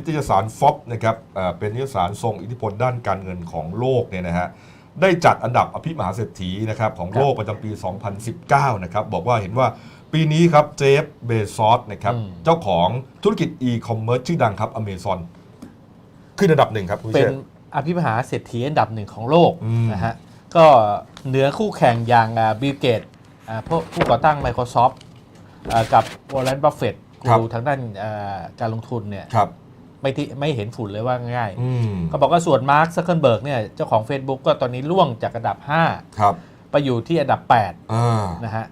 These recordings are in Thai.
นิตยสารฟอบนะครับเอ่อเป็นนิตยสารทรงอิทธิพลด้านการเงินของโลกเนี่ยนะฮะได้จัดอันดับอภิมหาเศรษฐีนะครับของโลกประจำปี 2019 นะครับบอกว่าเห็นว่าปีนี้ครับเจฟเบซอสนะครับอืมเจ้าของธุรกิจอีคอมเมิร์ซชื่อดังครับอเมซอนขึ้นอันดับหนึ่งครับคุณเป็เชนษฐ์อภิมหาเศรษฐีอันดับหนึ่งของโลกอืมนะฮะก็เหนือคู่แข่งอย่างบิลเกตผู้ผู้ก่อตั้ง Microsoft อ่ากับวอร์เรนบัฟเฟตกูรูทางด้านอ่าการลงทุนเนี่ยครับ ไม่ที่ไม่เห็นฝุ่นเลยว่าง่ายอืมก็บอกว่าส่วนมาร์คซักเคิลเบิร์กเนี่ยเจ้าของ Facebook ก็ตอนนี้ล่วงจากอันดับครับ5ไปอยู่ที่อันดับอ่า8นะฮะ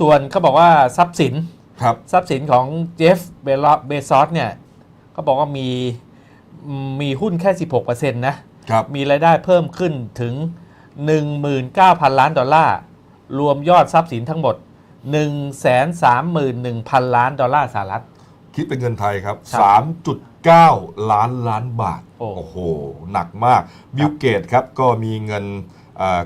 ส่วนเขาบอกว่าทรัพย์สินครับทรัพย์สินของเจฟเบลเบซอสเนี่ยเขาบอกว่ามีมีหุ้นแค่ 16%นะครับมีรายได้เพิ่มขึ้นถึง 19,000 ล้านดอลลาร์ รวมยอดทรัพย์สินทั้งหมด 131,000 ล้านดอลลาร์สหรัฐ คิดเป็นเงินไทยครับครับ3.9 ล้านล้านบาทโอ้โอ้โห หนักมาก บิลเกตครับ ก็มีเงินอ่า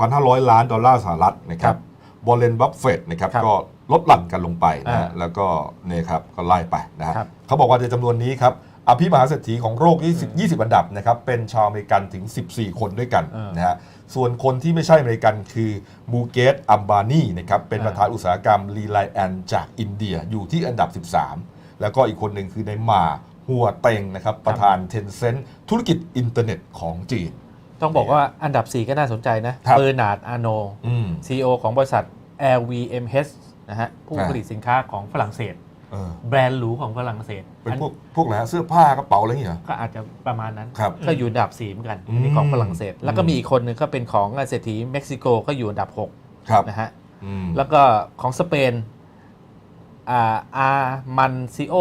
96,500 ล้านดอลลาร์สหรัฐนะครัครับบอลเลนบัฟเฟตนะครับครับก็ลดหลั่นกันลงไปนะอ่าฮะแล้วก็เนี่ยครับก็ไล่ไปนะฮะครับเขาบอกว่าในจำนวนนี้ครับอภิมหาเศรษฐีของโลก20 20 อันดับนะครับเป็นชาวอเมริกันถึง 14 คนด้วยกันอ่านนะฮะส่วนคนที่ไม่ใช่อเมริกันคือมูเกตอัมบานีนะครับเป็นอ่าประธานอุตสาหกรรมรีไลแอนจากอินเดียอยู่ที่อันดับ 13 แล้วก็อีกคนหนึ่งคือในหมาหัวเต็งนะครับประธานเทนเซ็นธุรกิจอินเทอร์เน็ตของจีน ต้องบอกว่าอันดับ 4 ก็น่าสนใจนะครับเบอร์นาร์ดอาโนอืม CEO ของบริษัท LVMH นะฮะผู้อ่าผลิตสินค้าของฝรั่งเศสเออแบรนด์หรูของฝรั่งเศส เป็นอันพวกพวกอะไรฮะเสื้อผ้ากระเป๋าอะไรอย่างเงี้ยเหรอก็อาจจะประมาณนั้นครับก็อยู่อันดับ4เหมือนกันอืมอันนี้ของฝรั่งเศส แล้วก็อืมมีอีกคนหนึ่งก็เป็นของเศรษฐีเม็กซิโกก็อยู่อันดับครับ6นะฮะอืมแล้วก็ของสเปน อ่าอามันซิโอ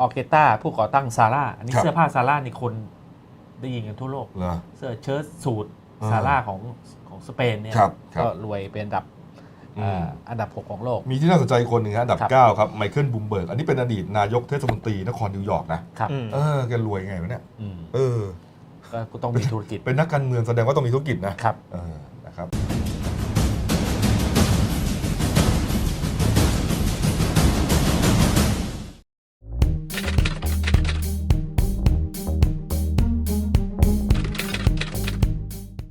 ออเกตาผู้ก่อตั้งซาร่าอันนี้ครับ เสื้อผ้าซาร่านี่คนได้ยินกันทั่วโลก เหรอ เสื้อเชิ้ตสูทอ่าซาร่าของของสเปนเนี่ยครับครับก็รวยเป็นอันดับอืม อ่าอันดับ 6 ของโลก มีที่น่าสนใจอีกคนหนึ่งฮะอันดับ ครับ 9 ครับไมเคิลบูมเบิร์กอันนี้เป็นอดีตนายกเทศมนตรีนครนิวยอร์กนะครับอืม เออแกรวยไงวะเนี่ยอืมเออ ก็ต้องมีธุรกิจเป็นนักการเมืองแสดงว่าต้องมีธุรกิจนะครับ เออ